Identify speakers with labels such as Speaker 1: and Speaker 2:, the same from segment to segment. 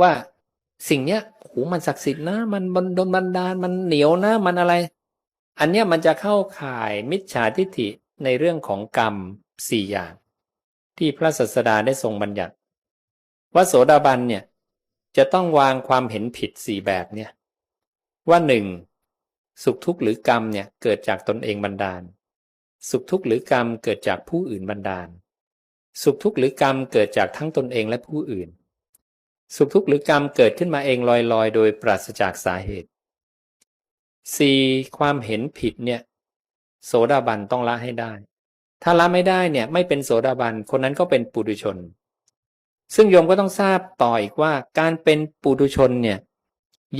Speaker 1: ว่าสิ่งเนี้ยโหมันศักดิ์สิทธิ์นะ มันมันโดนบันดาลมันเหนียวนะ มันอะไร อันเนี้ยมันจะเข้าข่ายมิจฉาทิฏฐิในเรื่องของกรรมสี่อย่าง ที่พระศาสดาได้ทรงบัญญัติว่าโสดาบันเนี่ยจะต้องวางความเห็นผิดสี่แบบเนี่ยว่าหนึ่งสุขทุกข์หรือกรรมเนี่ยเกิดจากตนเองบันดาล สุขทุกข์หรือกรรมเกิดจากผู้อื่นบันดาล สุขทุกข์หรือกรรมเกิดจากทั้งตนเองและผู้อื่น สุขทุกข์หรือกรรมเกิดขึ้นมาเองลอยๆ โดยปราศจากสาเหตุ 4. ความเห็นผิดเนี่ยโสดาบันต้องละให้ได้ ถ้าละไม่ได้เนี่ยไม่เป็นโสดาบันคนนั้นก็เป็นปุถุชน ซึ่งโยมก็ต้องทราบต่ออีกว่าการเป็นปุถุชนเนี่ย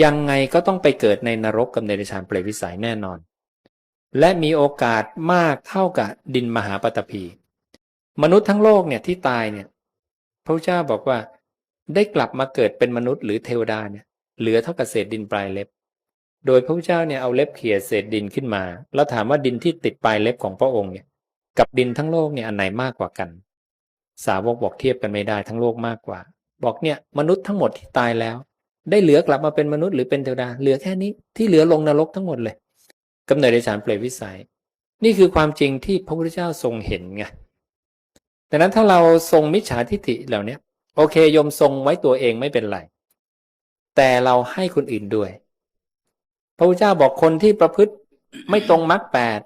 Speaker 1: ยังไงก็ต้องไปเกิดในนรกกับในเดชานเปรตวิสัยแน่นอน และมีโอกาสมากเท่ากับดินมหาปฐพีมนุษย์ทั้งโลกเนี่ยที่ตายเนี่ยพระเจ้าบอกว่า ได้กลับมาเกิดเป็นมนุษย์หรือเทวดาเนี่ยเหลือเท่ากับเศษดินปลายเล็บ โดยพระพุทธเจ้าเนี่ยเอาเล็บเขี่ยเศษดินขึ้นมา แล้วถามว่าดินที่ติดปลายเล็บของพระองค์เนี่ยกับดินทั้งโลกเนี่ยอันไหนมากกว่ากัน สาวกบอกเทียบกันไม่ได้ทั้งโลกมากกว่า บอกเนี่ยมนุษย์ทั้งหมดที่ตายแล้ว ได้เหลือกลับมาเป็นมนุษย์หรือเป็นเทวดา เหลือแค่นี้ที่เหลือลงนรกทั้งหมดเลยกำเนิดในสารเปรตวิสัย นี่คือความจริงที่พระพุทธเจ้าทรงเห็นไงดังนั้นถ้าเราทรงมิจฉาทิฏฐิเหล่านี้ โอเคโยมทรงไว้ตัวเองไม่เป็นไร แต่เราให้คนอื่นด้วย พระพุทธเจ้าบอกคนที่ประพฤติไม่ตรงมรรคแปด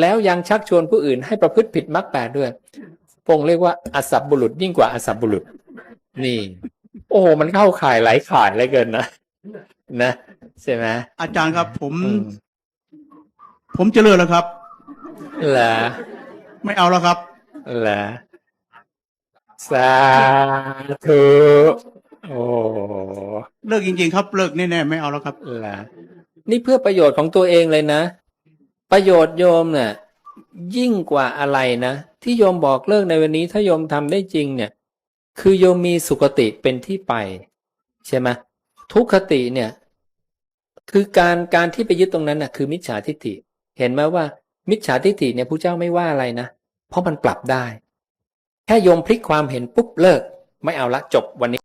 Speaker 1: แล้วยังชักชวนผู้อื่นให้ประพฤติผิดมรรคแปดด้วยพระองค์เรียกว่าอสัพบุรุษยิ่งกว่าอสัพบุรุษ นี่ โอ้โหมันเข้าข่ายหลายข่ายเหลยเกินนะนะใช่ไหม
Speaker 2: อาจารย์ครับผม
Speaker 1: อืม
Speaker 2: ผมเจริญแล้วครับ
Speaker 1: เหรอ
Speaker 2: ไม่เอาแล้วครับ
Speaker 1: เหรอ สาธุโอ้
Speaker 2: เลิกจริง ๆ ครับเลิกแน่ๆไม่เอาแล้วครับ
Speaker 1: เหรอนี่เพื่อประโยชน์ของตัวเองเลยนะ ประโยชน์โยมเนี่ยยิ่งกว่าอะไรนะ ที่โยมบอกเลิกในวันนี้ ถ้าโยมทำได้จริงเนี่ย คือโยมมีสุคติเป็นที่ไป ใช่ไหมทุกขติเนี่ย คือการการที่ไปยึดตรงนั้นน่ะ คือมิจฉาทิฏฐิ เห็นไหมว่า มิจฉาทิฏฐิเนี่ยผู้เจ้าไม่ว่าอะไรนะ เพราะมันปรับได้ แค่โยมพลิกความเห็นปุ๊บเลิก ไม่เอาละจบวันนี้